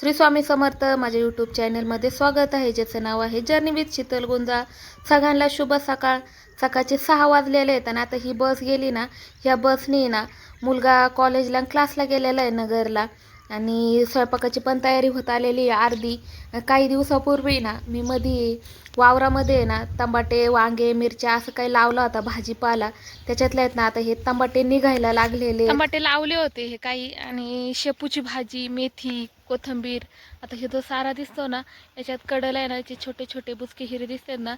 श्री स्वामी समर्थ माझ्या यूट्यूब चॅनलमध्ये स्वागत आहे. ज्याचं नाव आहे जर्नी विथ शीतल गुंजा. सगळ्यांना शुभ सकाळ. सकाळचे सहा वाजलेले आहेत आणि आता ही बस गेली ना ह्या बसने ना मुलगा कॉलेजला क्लासला गेलेला आहे नगरला. आणि स्वयंपाकाची पण तयारी होत आलेली आहे अर्धी. काही दिवसापूर्वी ना मी मधी वावरामध्ये ना तंबाटे वांगे मिरच्या असं काही लावला होता भाजीपाला. त्याच्यातल्या आहेत ना आता हे तंबाटे निघायला लागलेले तंबाटे लावले होते हे काही. आणि शेपूची भाजी मेथी कोथिंबीर. आता हे जो सारा दिसतो ना याच्यात कडल आहे ना जे छोटे छोटे बुचके हिरे दिसतात ना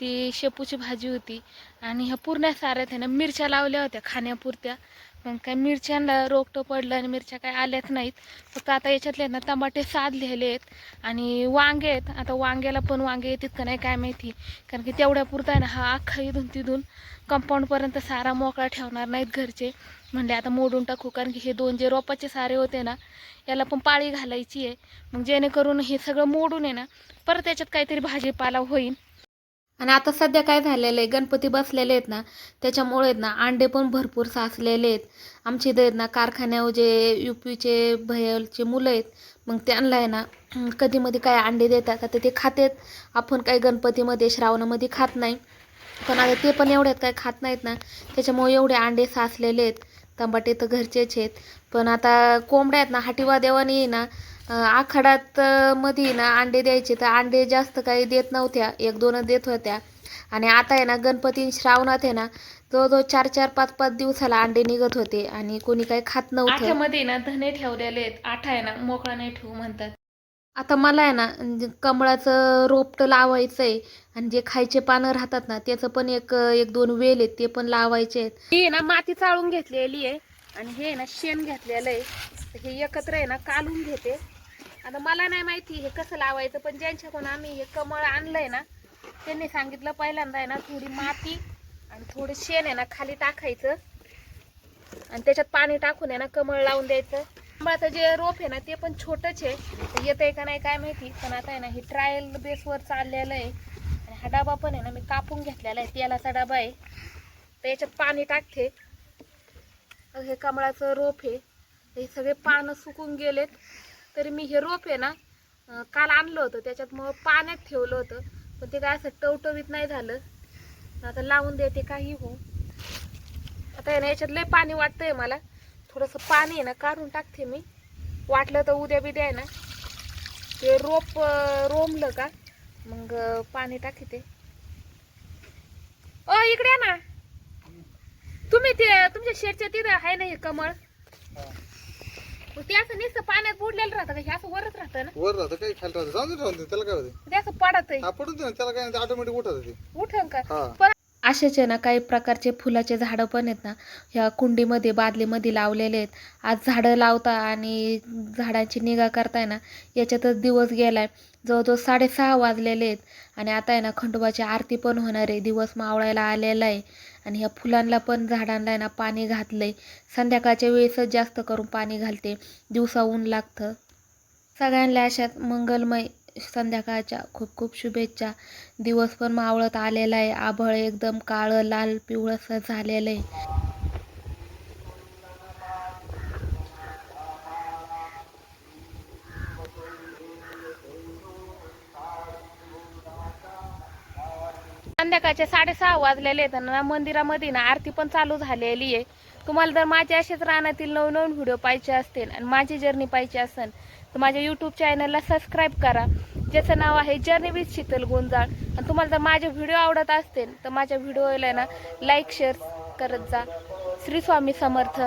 ती शेपूची भाजी होती. आणि ह्या पूर्ण साऱ्यात आहे ना मिरच्या लावल्या होत्या खाण्यापुरत्या. पण काय मिरच्यांना रोगटं पडलं आणि मिरच्या काय आल्याच नाहीत. फक्त आता याच्यातले आहेत ना टमाटे लिहिले आहेत आणि वांगे आहेत. आता वांग्याला पण वांगे येतात का नाही काय माहिती. कारण की तेवढ्या पुरता आहे ना हा अख्खा इथून तिथून कंपाऊंडपर्यंत सारा मोकळा ठेवणार नाहीत घरचे. म्हणले आता मोडून टाकू. कारण की हे दोन जे रोपाचे सारे होते ना याला पण पाळी घालायची आहे. मग जेणेकरून हे सगळं मोडून आहे ना परत त्याच्यात काहीतरी भाजीपाला होईल. आणि आता सध्या काय झालेलं आहे? गणपती बसलेले आहेत ना त्याच्यामुळे आहेत ना अंडे पण भरपूर साचलेले आहेत. आमच्या इथे आहेत ना कारखान्यावर जे यू पीचे भयलचे मुलं आहेत मग त्यांना आहे ना कधीमध्ये काय अंडे देतात आता ते खातेत आपण काही गणपतीमध्ये श्रावणामध्ये खात नाही. पण आता ते पण एवढ्यात काय खात नाहीत ना त्याच्यामुळे एवढे अंडे साचलेले आहेत. तंबाटे तर घरचेच आहेत. पण आता कोंबड्या आहेत ना हटिवा देवानी ना आखाडात मध्ये ना अंडे द्यायचे तर अंडे जास्त काही देत नव्हत्या. एक दोनच देत होत्या. आणि आता आहे ना गणपती श्रावणात आहे ना जवळजवळ चार चार पाच पाच दिवसाला अंडे निघत होते. आणि कोणी काही खात नव्हतं. आठ्यामध्ये ना धने ठेवलेले आहेत. आठा आहे ना मोकळा नाही ठेवू म्हणतात. आता मला आहे ना म्हणजे कमळाचं रोपटं लावायचं आहे आणि जे खायचे पानं राहतात ना त्याचं पण एक एक दोन वेल आहेत ते पण लावायचे आहेत. ही ना माती चाळून घेतलेली आहे. आणि हे ना शेण घेतलेलं आहे. हे एकत्र आहे ना कालून घेते. आता मला नाही माहिती हे कसं लावायचं पण ज्यांच्याकडून आम्ही हे कमळ आणलंय ना त्यांनी सांगितलं पहिल्यांदा आहे ना थोडी माती आणि थोडं शेण आहे ना खाली टाकायचं. आणि त्याच्यात पाणी टाकून आहे ना कमळ लावून द्यायचं. कमळाचं जे रोप आहे ना ते पण छोटंच आहे. येतंय का नाही काय माहिती पण आता आहे ना हे ट्रायल बेसवर चाललेलं आहे. आणि हा डबा पण आहे ना मी कापून घेतलेला आहे तेलाचा डबा आहे. तर याच्यात पाणी टाकते. हे कमळाचं रोप आहे. हे सगळे पानं सुकून गेलेत. तरी मी हे रोप आहे ना काल आणलं होतं. त्याच्यात मग पाण्यात ठेवलं होतं. पण ते काय असं टवटवीत नाही झालं. आता लावून देते काही हो आता आहे ना याच्यात लय पाणी वाटतंय मला. थोडंसं पाणी आहे ना काढून टाकते मी. वाटलं तर उद्या बिद्या आहे ना. ते रोप रोमलं का मग पाणी टाकते. ओ इकडे ना. तुम्ही ते तुमच्या शेडच्या तिथं आहे ना हे कमळ? मग ते असं नुसतं पाण्यात बुडलेलं राहतं का? हे असं वरच राहतं ना. वर राहतं काही खाली राहतं. जाऊन दे राहून दे. त्याला काय होते ते असं पडत हा पडून दे ना. त्याला काय ऑटोमॅटिक उठत ते उठन का? हा. पण असेच आहे ना काही प्रकारचे फुलाचे झाडं पण आहेत ना ह्या कुंडीमध्ये बादलीमध्ये लावलेले आहेत. आज झाडं लावता आणि झाडांची निगा करताय ना याच्यातच दिवस गेलाय. जवळजवळ साडेसहा वाजलेले आहेत. आणि आता आहे ना खंडोबाची आरती पण होणार आहे. दिवस मावळायला आलेला आहे. आणि ह्या फुलांना पण झाडांना आहे ना पाणी घातलंय. संध्याकाळच्या वेळेसच जास्त करून पाणी घालते. दिवसा ऊन लागतं. सगळ्यांना अशात मंगलमय संध्याकाळच्या खूप खूप शुभेच्छा. दिवस पण मावळत आलेला आहे. आभळ एकदम काळं लाल पिवळंसं झालेलं आहे. संध्याकाळचे साडेसहा वाजलेले आहेत आणि ना मंदिरामध्ये ना आरती पण चालू झालेली आहे. तुम्हाला जर माझे असेच रानातील नवनवीन व्हिडिओ पाहिजे असतील आणि माझी जर्नी पाहिजे असेल तर माझ्या यूट्यूब चॅनलला सबस्क्राईब करा. ज्याचं नाव आहे जर्नी विथ शीतल गोंजाळ. आणि तुम्हाला जर माझे व्हिडिओ आवडत असतील तर माझ्या व्हिडिओला ना लाईक शेअर करत जा. श्री स्वामी समर्थ.